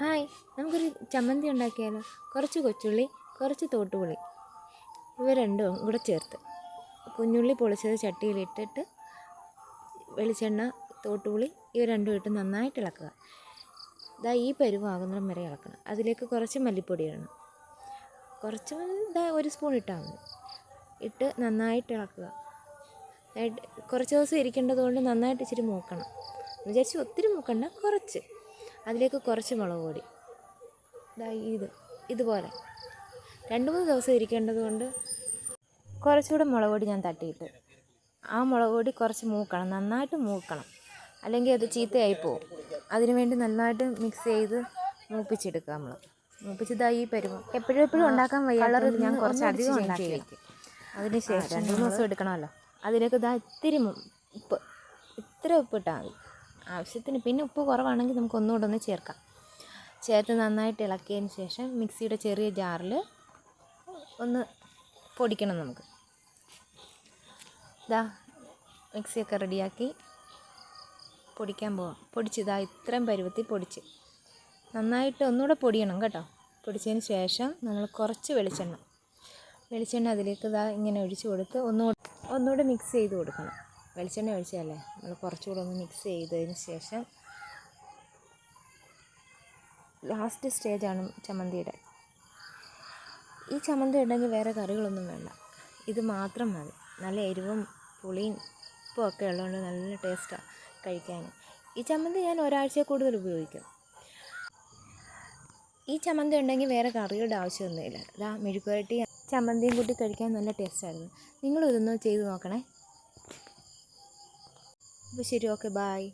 Hi നമുക്കൊരു ചമ്മന്തി ഉണ്ടാക്കിയാലോ? കുറച്ച് കൊച്ചുള്ളി കുറച്ച് തോട്ടുപുളി. ഇവ രണ്ടും കൂടെ ചേർത്ത്. കുഞ്ഞുള്ളി പൊളിച്ചത് ചട്ടിയിലിട്ടിട്ട് വെളിച്ചെണ്ണ തോട്ടുപുളി ഇവ രണ്ടും ഇട്ട് നന്നായിട്ട് ഇളക്കുക. ഇതാ ഈ പരുവാകുന്നിടം വരെ ഇളക്കണം. അതിലേക്ക് കുറച്ച് മല്ലിപ്പൊടി ഇടണം. കുറച്ച് ഇതാ ഒരു സ്പൂൺ ഇട്ടാൽ മതി. ഇട്ട് നന്നായിട്ട് ഇളക്കുക. കുറച്ച് ദിവസം ഇരിക്കേണ്ടതുകൊണ്ട് നന്നായിട്ട് ഇച്ചിരി മൂക്കണം. വിചാരിച്ച് ഒത്തിരി മൂക്കണ്ട കുറച്ച്. അതിലേക്ക് കുറച്ച് മുളക് പൊടി. ഇതാ ഇത് ഇതുപോലെ. രണ്ട് മൂന്ന് ദിവസം ഇരിക്കേണ്ടത് കൊണ്ട് കുറച്ചുകൂടെ മുളക് പൊടി ഞാൻ തട്ടിയിട്ട് ആ മുളക് പൊടി കുറച്ച് മൂക്കണം നന്നായിട്ട് മൂക്കണം. അല്ലെങ്കിൽ അത് ചീത്തയായി പോവും. അതിനുവേണ്ടി നന്നായിട്ട് മിക്സ് ചെയ്ത് മൂപ്പിച്ചെടുക്കുക നമ്മൾ മൂപ്പിച്ചതായി പരുവം എപ്പോഴും എപ്പോഴും ഉണ്ടാക്കാൻ വയ്യ കളർ ഞാൻ കുറച്ച് അധികം ഉണ്ടാക്കി വയ്ക്കും. അതിന് ശേഷം രണ്ട് മൂന്ന് ദിവസം എടുക്കണമല്ലോ. അതിലേക്ക് ഇതാ ഇത്തിരി ഉപ്പ് ഇത്ര ഉപ്പ് ഇട്ടാൽ മതി. ആവശ്യത്തിന് പിന്നെ ഉപ്പ് കുറവാണെങ്കിൽ നമുക്ക് ഒന്നുകൂടെ ഒന്ന് ചേർക്കാം. ചേർത്ത് നന്നായിട്ട് ഇളക്കിയതിന് ശേഷം മിക്സിയുടെ ചെറിയ ജാറിൽ ഒന്ന് പൊടിക്കണം നമുക്ക്. ഇതാ മിക്സിയൊക്കെ റെഡിയാക്കി പൊടിക്കാൻ പോവാം. പൊടിച്ച് ഇതാ ഇത്രയും പരുവത്തിൽ പൊടിച്ച്. നന്നായിട്ട് ഒന്നുകൂടെ പൊടിയണം കേട്ടോ. പൊടിച്ചതിന് ശേഷം നമ്മൾ കുറച്ച് വെളിച്ചെണ്ണ. വെളിച്ചെണ്ണ അതിലേക്ക് ഇതാ ഇങ്ങനെ ഒഴിച്ചു കൊടുത്ത് ഒന്നുകൂടെ ഒന്നുകൂടെ മിക്സ് ചെയ്ത് കൊടുക്കണം. വെളിച്ചെണ്ണ ഒഴിച്ചതല്ലേ? നമ്മൾ കുറച്ചുകൂടെ ഒന്ന് മിക്സ് ചെയ്തതിന് ശേഷം ലാസ്റ്റ് സ്റ്റേജാണ് ചമ്മന്തിയുടെ. ഈ ചമ്മന്തി ഉണ്ടെങ്കിൽ വേറെ കറികളൊന്നും വേണ്ട. ഇത് മാത്രം മതി. നല്ല എരിവും പുളിയും ഉപ്പും ഒക്കെ ഉള്ളതുകൊണ്ട് നല്ല ടേസ്റ്റാണ് കഴിക്കാൻ. ഈ ചമ്മന്തി ഞാൻ ഒരാഴ്ച കൂടുതൽ ഉപയോഗിക്കും. ഈ ചമ്മന്തി ഉണ്ടെങ്കിൽ വേറെ കറിയുടെ ആവശ്യമൊന്നുമില്ല. ഇതാ മെഴുക്കുവരട്ടി ചമ്മന്തിയും കൂട്ടി കഴിക്കാൻ നല്ല ടേസ്റ്റായിരുന്നു നിങ്ങളും ഇതൊന്ന് ചെയ്ത് നോക്കണേ. അപ്പോൾ ശരി ഓക്കെ ബായ്